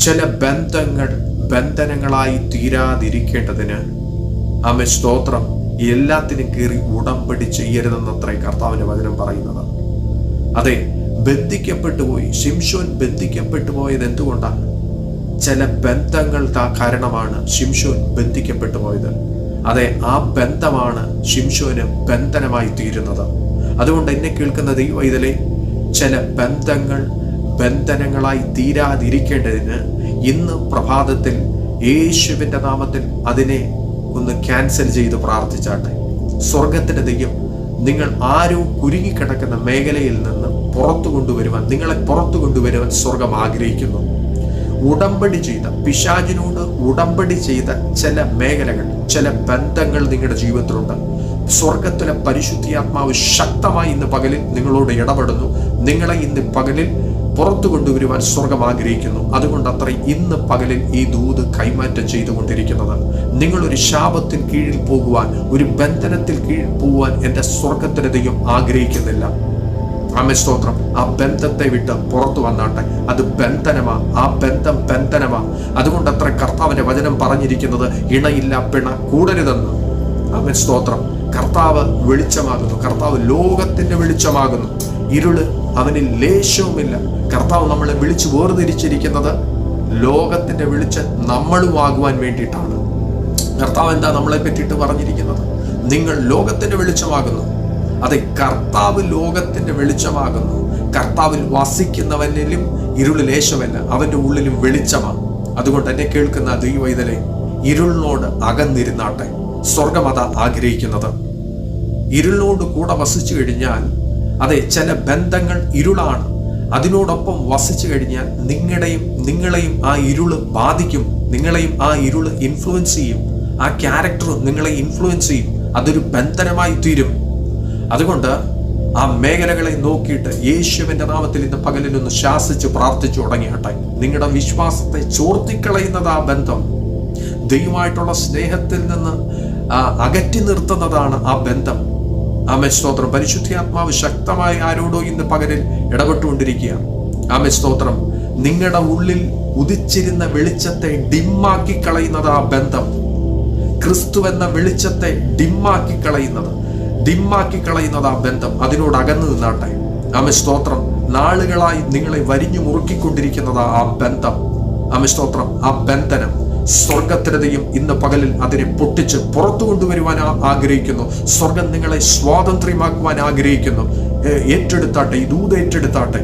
ചില ബന്ധങ്ങൾ ബന്ധനങ്ങളായി തീരാതിരിക്കേണ്ടതിന് അമ്മ സ്തോത്രം. എല്ലാത്തിനും കീറി ഉടമ്പടി ചെയ്യരുതെന്നത്രേ കർത്താവിന്റെ വചനം പറയുന്നത്. അതെ ബന്ധിക്കപ്പെട്ടു പോയി. ശിംഷോൻ ബന്ധിക്കപ്പെട്ടു പോയത് എന്തുകൊണ്ടാണ്? ചില ബന്ധങ്ങൾ കാരണമാണ് ശിംഷോൻ ബന്ധിക്കപ്പെട്ടു പോയത്. അതെ ആ ബന്ധമാണ് ശിംഷോന് ബന്ധനമായി തീരുന്നത്. അതുകൊണ്ട് എന്നെ ഈ ദൈവൈതലെ ചില ബന്ധങ്ങൾ ബന്ധനങ്ങളായി തീരാതിരിക്കേണ്ടതിന് ഇന്ന് പ്രഭാതത്തിൽ യേശുവിന്റെ നാമത്തിൽ അതിനെ ഒന്ന് ക്യാൻസൽ ചെയ്ത് പ്രാർത്ഥിച്ചാട്ടെ. സ്വർഗത്തിന്റെ ദൈവം നിങ്ങൾ ആരോ കുരുങ്ങിക്കിടക്കുന്ന മേഖലയിൽ നിന്ന് പുറത്തു കൊണ്ടുവരുവാൻ നിങ്ങളെ പുറത്തു കൊണ്ടുവരുവാൻ സ്വർഗം ആഗ്രഹിക്കുന്നു. ഉടമ്പടി ചെയ്ത പിശാചിനോട് ഉടമ്പടി ചെയ്ത ചില മേഖലകൾ ചില ബന്ധങ്ങൾ നിങ്ങളുടെ ജീവിതത്തിലുണ്ട്. സ്വർഗത്തിലെ പരിശുദ്ധിയാത്മാവ് ശക്തമായി ഇന്ന് പകലിൽ നിങ്ങളോട് ഇടപെടുന്നു. നിങ്ങളെ ഇന്ന് പകലിൽ പുറത്തു കൊണ്ടുവരുവാൻ സ്വർഗം ആഗ്രഹിക്കുന്നു. അതുകൊണ്ട് അത്ര ഇന്ന് പകലിൽ ഈ ദൂത് കൈമാറ്റം ചെയ്തുകൊണ്ടിരിക്കുന്നത്. നിങ്ങൾ ഒരു ശാപത്തിൽ കീഴിൽ പോകുവാൻ ഒരു ബന്ധനത്തിൽ കീഴിൽ പോകുവാൻ എന്റെ സ്വർഗത്തിന് ആഗ്രഹിക്കുന്നില്ല. ആമേ സ്തോത്രം. ആ ബന്ധത്തെ വിട്ട് പുറത്തു വന്നാട്ടെ. അത് ബന്ധനമാ. ആ ബന്ധം ബന്ധനമാ. അതുകൊണ്ട് അത്ര കർത്താവിന്റെ വചനം പറഞ്ഞിരിക്കുന്നത് ഇണയില്ല പിണ കൂടരുതെന്ന്. ആമേ സ്തോത്രം. കർത്താവ് വെളിച്ചമാകുന്നു. കർത്താവ് ലോകത്തിന്റെ വെളിച്ചമാകുന്നു. ഇരുൾ അവനിൽ ലേശവുമില്ല. കർത്താവ് നമ്മളെ വിളിച്ചു വേർതിരിച്ചിരിക്കുന്നത് ലോകത്തിന്റെ വിളിച്ച് നമ്മളും ആകുവാൻ വേണ്ടിയിട്ടാണ്. കർത്താവ് എന്താ നമ്മളെ പറ്റിയിട്ട് പറഞ്ഞിരിക്കുന്നത്? നിങ്ങൾ ലോകത്തിന്റെ വെളിച്ചമാകുന്നു. അതെ കർത്താവ് ലോകത്തിന്റെ വെളിച്ചമാകുന്നു. കർത്താവിൽ വസിക്കുന്നവനിലും ഇരുൾ ലേശമല്ല അവന്റെ ഉള്ളിലും വെളിച്ചമാണ്. അതുകൊണ്ട് എന്നെ കേൾക്കുന്ന ദൈവൈതലെ ഇരുളിനോട് അകന്നിരുന്നാട്ടെ. സ്വർഗമത ആഗ്രഹിക്കുന്നത്. ഇരുളിനോട് കൂടെ വസിച്ചു കഴിഞ്ഞാൽ അതെ ചില ബന്ധങ്ങൾ ഇരുളാണ്. അതിനോടൊപ്പം വസിച്ചു കഴിഞ്ഞാൽ നിങ്ങളുടെയും നിങ്ങളെയും ആ ഇരുൾ ബാധിക്കും. നിങ്ങളെയും ആ ഇരുൾ ഇൻഫ്ലുവൻസ് ചെയ്യും. ആ ക്യാരക്ടർ നിങ്ങളെ ഇൻഫ്ലുവൻസ് ചെയ്യും. അതൊരു ബന്ധനമായി തീരും. അതുകൊണ്ട് ആ മേഖലകളെ നോക്കിയിട്ട് യേശുവിന്റെ നാമത്തിൽ ഇന്ന് പകലിലൊന്ന് ശാസിച്ച് പ്രാർത്ഥിച്ചു തുടങ്ങിയാട്ടെ. നിങ്ങളുടെ വിശ്വാസത്തെ ചോർത്തിക്കളയുന്നത് ആ ബന്ധം. ദൈവമായിട്ടുള്ള സ്നേഹത്തിൽ നിന്ന് അകറ്റി നിർത്തുന്നതാണ് ആ ബന്ധം. ആമെ സ്തോത്രം. പരിശുദ്ധാത്മാവ് ശക്തമായി ആരോടോ ഇന്ന് പകലിൽ ഇടപെട്ടുകൊണ്ടിരിക്കുക ആമെ സ്തോത്രം. നിങ്ങളുടെ ഉള്ളിൽ ഉദിച്ചിരുന്ന വെളിച്ചത്തെ ഡിമ്മാക്കി കളയുന്നത് ആ ബന്ധം. ക്രിസ്തു എന്ന വെളിച്ചത്തെ ഡിമ്മാക്കി കളയുന്നത്. ഡിമ്മാക്കി കളയുന്നത് ആ ബന്ധം. അതിനോട് അകന്നു നിന്നാട്ടെ. ആമെ സ്തോത്രം. നാളുകളായി നിങ്ങളെ വരിഞ്ഞു മുറുക്കിക്കൊണ്ടിരിക്കുന്നത് ആ ബന്ധം. ആമെ സ്തോത്രം. ആ ബന്ധനം. സ്വർഗത്തിനതയും ഇന്ന് പകലിൽ അതിനെ പൊട്ടിച്ച് പുറത്തു കൊണ്ടുവരുവാൻ ആഗ്രഹിക്കുന്നു. സ്വർഗം നിങ്ങളെ സ്വാതന്ത്ര്യമാക്കുവാൻ ആഗ്രഹിക്കുന്നു. ഏറ്റെടുത്താട്ടെ ഈ ദൂത് ഏറ്റെടുത്താട്ടെ.